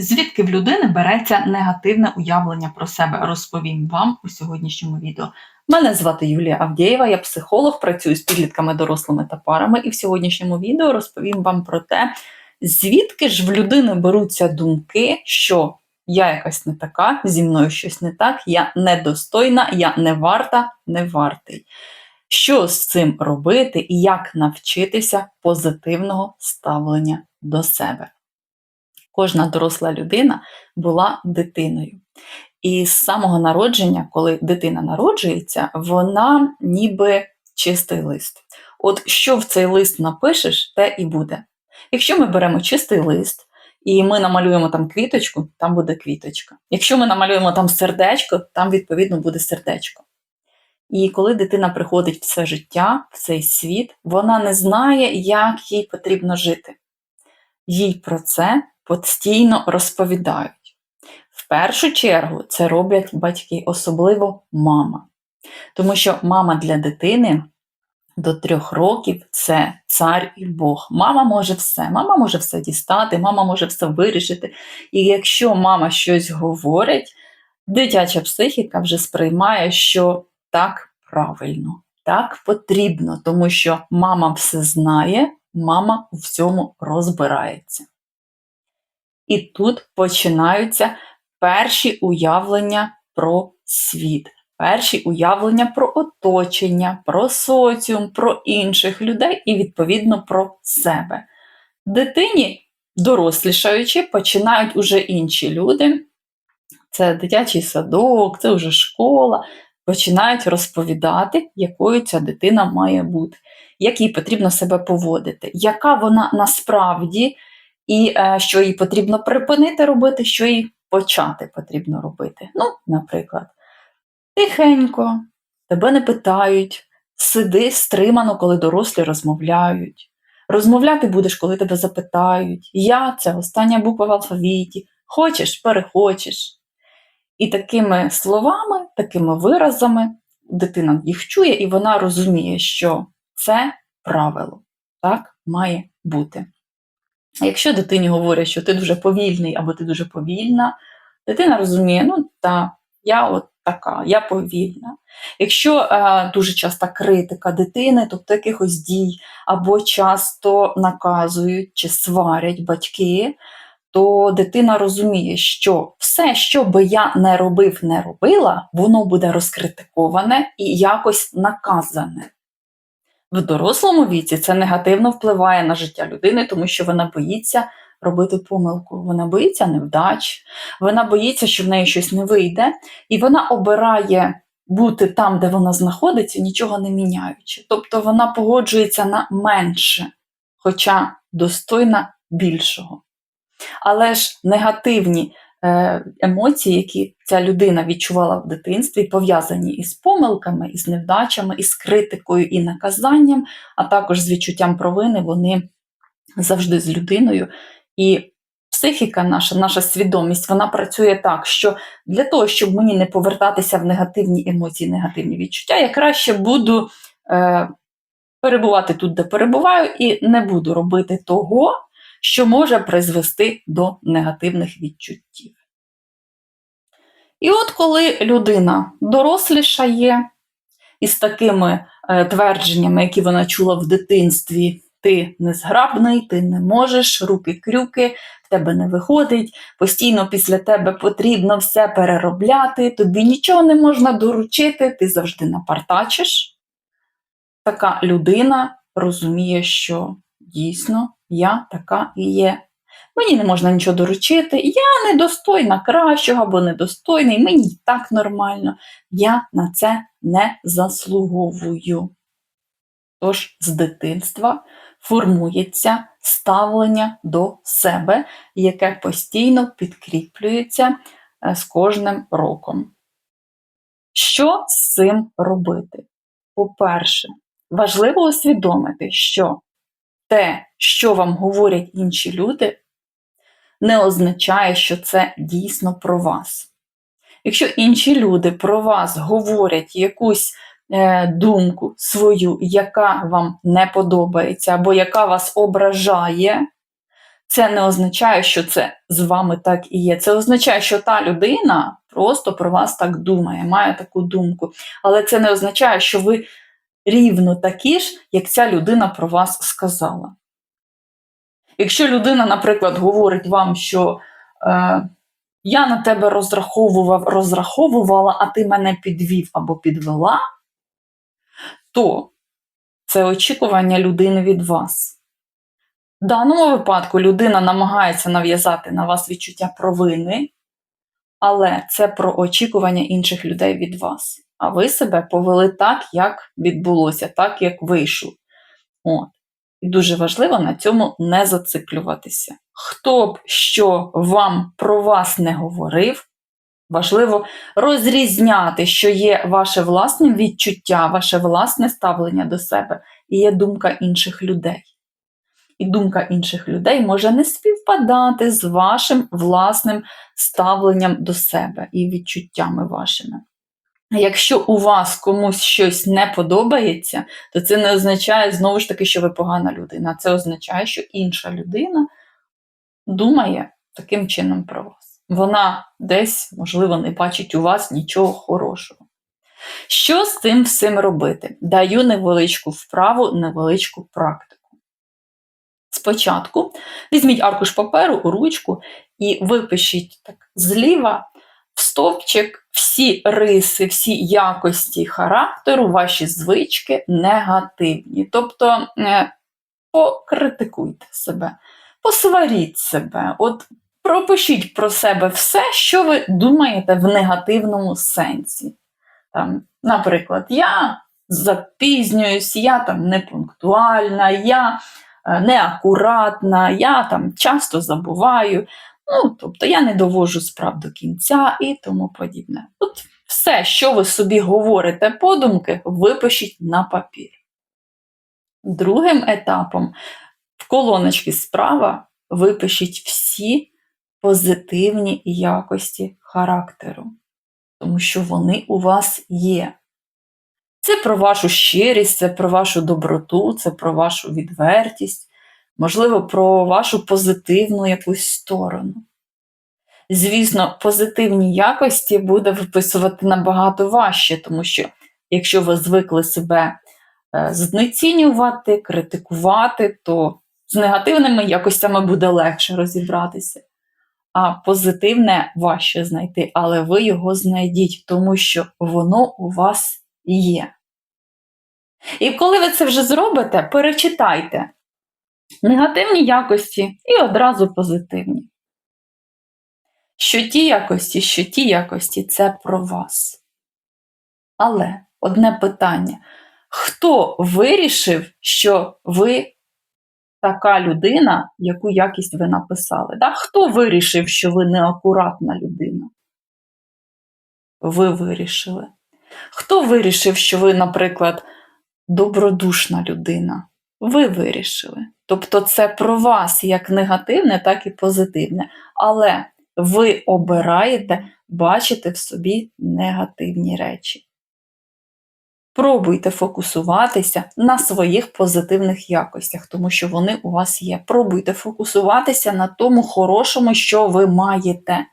Звідки в людини береться негативне уявлення про себе, розповім вам у сьогоднішньому відео. Мене звати Юлія Авдєєва, я психолог, працюю з підлітками, дорослими та парами, і в сьогоднішньому відео розповім вам про те, звідки ж в людини беруться думки, що я якась не така, зі мною щось не так, я недостойна, я не варта, не вартий. Що з цим робити і як навчитися позитивного ставлення до себе? Кожна доросла людина була дитиною. І з самого народження, коли дитина народжується, вона ніби чистий лист. От що в цей лист напишеш, те і буде. Якщо ми беремо чистий лист і ми намалюємо там квіточку, там буде квіточка. Якщо ми намалюємо там сердечко, там відповідно буде сердечко. І коли дитина приходить в це життя, в цей світ, вона не знає, як їй потрібно жити. Їй про це постійно розповідають. В першу чергу це роблять батьки, особливо мама. Тому що мама для дитини до трьох років це цар і Бог. Мама може все, мама може все дістати, мама може все вирішити. І якщо мама щось говорить, дитяча психіка вже сприймає, що так правильно, так потрібно, тому що мама все знає, мама у всьому розбирається. І тут починаються перші уявлення про світ, перші уявлення про оточення, про соціум, про інших людей і, відповідно, про себе. Дитині, дорослішаючи, починають уже інші люди. Це дитячий садок, це вже школа. Починають розповідати, якою ця дитина має бути, як їй потрібно себе поводити, яка вона насправді і е, що їй потрібно припинити робити, що їй почати потрібно робити. Ну, наприклад, тихенько, тебе не питають, сиди стримано, коли дорослі розмовляють. Розмовляти будеш, коли тебе запитають. Я це остання буква в алфавіті. Хочеш, перехочеш. І такими словами, такими виразами дитина їх чує, і вона розуміє, що це правило. Так має бути. Якщо дитині говорять, що ти дуже повільний або ти дуже повільна, дитина розуміє, ну та я от така, я повільна. Якщо е, дуже часто критика дитини, тобто якихось дій, або часто наказують чи сварять батьки, то дитина розуміє, що все, що би я не робив, не робила, воно буде розкритиковане і якось наказане. В дорослому віці це негативно впливає на життя людини, тому що вона боїться робити помилку, вона боїться невдач, вона боїться, що в неї щось не вийде, і вона обирає бути там, де вона знаходиться, нічого не міняючи. Тобто вона погоджується на менше, хоча достойна більшого. Але ж негативні емоції, які ця людина відчувала в дитинстві, пов'язані із помилками, із невдачами, із критикою і наказанням, а також з відчуттям провини, вони завжди з людиною. І психіка наша, наша свідомість, вона працює так, що для того, щоб мені не повертатися в негативні емоції, негативні відчуття, я краще буду е, перебувати тут, де перебуваю, і не буду робити того, що може призвести до негативних відчуттів. І от коли людина дорослішає із такими е, твердженнями, які вона чула в дитинстві, ти незграбний, ти не можеш, руки-крюки, в тебе не виходить, постійно після тебе потрібно все переробляти, тобі нічого не можна доручити, ти завжди напартачиш. Така людина розуміє, що дійсно я така і є. Мені не можна нічого доручити, я недостойна кращого або недостойний, мені так нормально, я на це не заслуговую. Тож з дитинства формується ставлення до себе, яке постійно підкріплюється е, з кожним роком. Що з цим робити? По-перше, важливо усвідомити, що те, що вам говорять інші люди, не означає, що це дійсно про вас. Якщо інші люди про вас говорять якусь е, думку свою, яка вам не подобається, або яка вас ображає, це не означає, що це з вами так і є. Це означає, що та людина просто про вас так думає, має таку думку. Але це не означає, що ви рівно такі ж, як ця людина про вас сказала. Якщо людина, наприклад, говорить вам, що е, я на тебе розраховував, розраховувала, а ти мене підвів або підвела, то це очікування людини від вас. В даному випадку людина намагається нав'язати на вас відчуття провини, але це про очікування інших людей від вас. А ви себе повели так, як відбулося, так, як вийшло. От. І дуже важливо на цьому не зациклюватися. Хто б що вам про вас не говорив, важливо розрізняти, що є ваше власне відчуття, ваше власне ставлення до себе і є думка інших людей. І думка інших людей може не співпадати з вашим власним ставленням до себе і відчуттями вашими. Якщо у вас комусь щось не подобається, то це не означає знову ж таки, що ви погана людина. Це означає, що інша людина думає таким чином про вас. Вона десь, можливо, не бачить у вас нічого хорошого. Що з цим всім робити? Даю невеличку вправу, невеличку практику. Спочатку візьміть аркуш паперу, ручку і випишіть так зліва стовпчик всі риси, всі якості характеру, ваші звички негативні. Тобто е, покритикуйте себе, посваріть себе, от пропишіть про себе все, що ви думаєте в негативному сенсі. Там, Наприклад, я запізнююсь, я там непунктуальна, я е, неакуратна, я там часто забуваю. Ну, тобто я не довожу справ до кінця і тому подібне. От все, що ви собі говорите подумки, випишіть на папір. Другим етапом в колоночці справа випишіть всі позитивні якості характеру, тому що вони у вас є. Це про вашу щирість, це про вашу доброту, це про вашу відвертість, можливо, про вашу позитивну якусь сторону. Звісно, позитивні якості буде виписувати набагато важче, тому що якщо ви звикли себе е, знецінювати, критикувати, то з негативними якостями буде легше розібратися. А позитивне важче знайти, але ви його знайдіть, тому що воно у вас є. І коли ви це вже зробите, перечитайте негативні якості і одразу позитивні. Що ті якості, що ті якості це про вас. Але одне питання: хто вирішив, що ви така людина, яку якість ви написали? Да? Хто вирішив, що ви неакуратна людина? Ви вирішили. Хто вирішив, що ви, наприклад, добродушна людина? Ви вирішили. Тобто це про вас як негативне, так і позитивне. Але ви обираєте бачити в собі негативні речі. Пробуйте фокусуватися на своїх позитивних якостях, тому що вони у вас є. Пробуйте фокусуватися на тому хорошому, що ви маєте.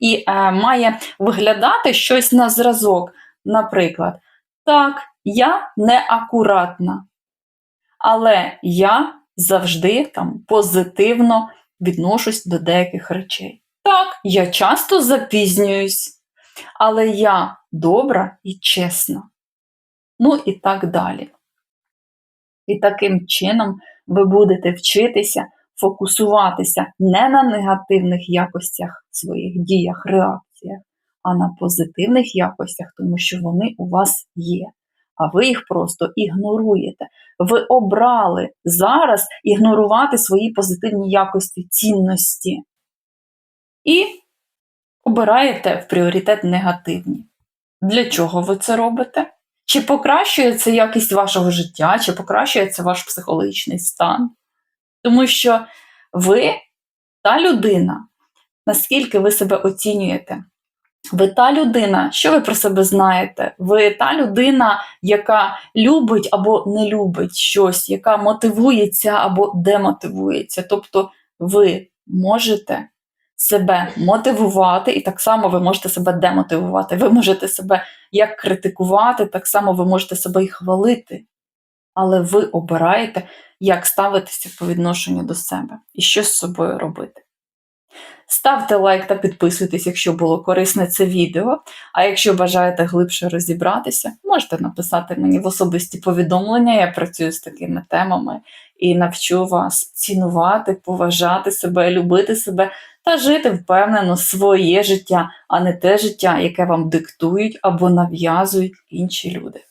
І е, має виглядати щось на зразок. Наприклад, так, я неакуратна, але я завжди там позитивно відношусь до деяких речей. Так, я часто запізнююсь, але я добра і чесна. Ну і так далі. І таким чином ви будете вчитися фокусуватися не на негативних якостях своїх діях, реакціях, а на позитивних якостях, тому що вони у вас є. А ви їх просто ігноруєте. Ви обрали зараз ігнорувати свої позитивні якості, цінності і обираєте в пріоритет негативні. Для чого ви це робите? Чи покращується якість вашого життя, чи покращується ваш психологічний стан? Тому що ви та людина, наскільки ви себе оцінюєте, ви та людина, що ви про себе знаєте? Ви та людина, яка любить або не любить щось, яка мотивується або демотивується. Тобто ви можете себе мотивувати, і так само ви можете себе демотивувати. Ви можете себе як критикувати, так само ви можете себе і хвалити. Але ви обираєте, як ставитися по відношенню до себе і що з собою робити. Ставте лайк та підписуйтесь, якщо було корисне це відео. А якщо бажаєте глибше розібратися, можете написати мені в особисті повідомлення. Я працюю з такими темами і навчу вас цінувати, поважати себе, любити себе та жити впевнено своє життя, а не те життя, яке вам диктують або нав'язують інші люди.